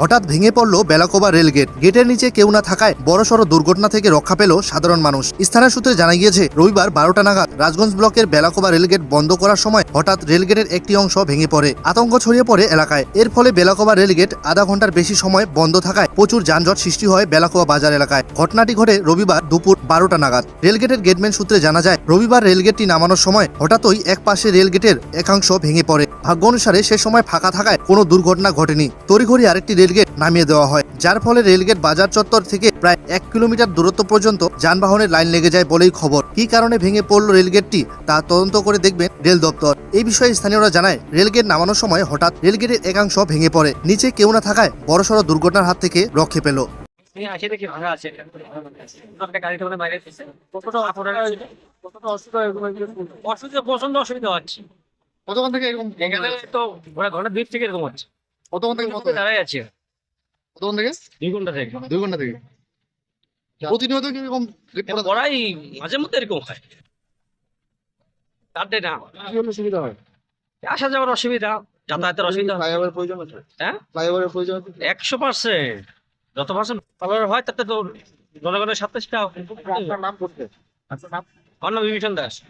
হঠাৎ ভেঙে পড়ল বেলাকোবা রেল গেট গেটের নিচে কেউ না থাকায় বড়সড় দুর্ঘটনা থেকে রক্ষা পেল সাধারণ মানুষ। স্থানীয় সূত্রে জানা গিয়েছে, রবিবার বারোটা নাগাদ রাজগঞ্জ ব্লকের বেলাকোবা রেলগেট বন্ধ করার সময় হঠাৎ রেলগেটের একটি অংশ ভেঙে পড়ে, আতঙ্ক ছড়িয়ে পড়ে এলাকায়। এর ফলে বেলাকোবা রেলগেট আধা ঘণ্টার বেশি সময় বন্ধ থাকায় প্রচুর যানজট সৃষ্টি হয় বেলাকোবা বাজার এলাকায়। ঘটনাটি ঘটে রবিবার দুপুর বারোটা নাগাদ। রেলগেটের গেটম্যান সূত্রে জানা যায়, রবিবার রেলগেটটি নামানোর সময় হঠাৎই এক পাশে রেলগেটের একাংশ ভেঙে পড়ে। ভাগ্য অনুসারে সে সময় ফাঁকা থাকায় কোনো দুর্ঘটনা ঘটেনি। তড়িঘড়ি আরেকটি রেলগেট নামিয়ে দেওয়া হয় যার ফলে রেলগেট বাজার চত্বর থেকে প্রায় এক কিলোমিটার দূরত্ব পর্যন্ত যানবাহনের লাইন লেগে যায় বলেই খবর। কী কারণে ভেঙে পড়ল রেলগেটটি তা তদন্ত করে দেখবেন রেল দপ্তর। এই বিষয়ে স্থানীয়রা জানায় রেলগেট নামানোর সময় হঠাৎ রেলগেটের একাংশ ভেঙে পড়ে। নিচে কেউ না থাকায় বড়সড় দুর্ঘটনার হাত থেকে রক্ষে পেল। এই আসে দেখি ভাঙা আছে। গাড়িটা মানে বাইরে কতটা কতটা অসুবিধা অসুবিধা প্রচণ্ড অসুবিধা হচ্ছে। কতক্ষণ থেকে এরকম বন্ধ তো ঘোড়া ঘণ্টা দুই থেকে এরকম হচ্ছে। কতক্ষণ থেকে দাঁড়াই আছে? কতক্ষণ থেকে? দুই ঘণ্টা থেকে। দুই ঘণ্টা থেকে। প্রতিনিয়ত কি এরকম গেট খোলা থাকে? ঘোড়াই মাঝে মধ্যে এরকম হয়। না। কি সুবিধা হয়। আসা যাওয়ার অসুবিধা যাতায়াতের অসুবিধা। ফ্লাইওভারের প্রয়োজন আছে? হ্যাঁ? ফ্লাইওভারের প্রয়োজন আছে? একশো পার্সেন্ট। যত পার্সেন্ট পালন হয় তাতে তো জনগণের আপনার নাম করতে। নাম অন্য বিভীষণ দাস।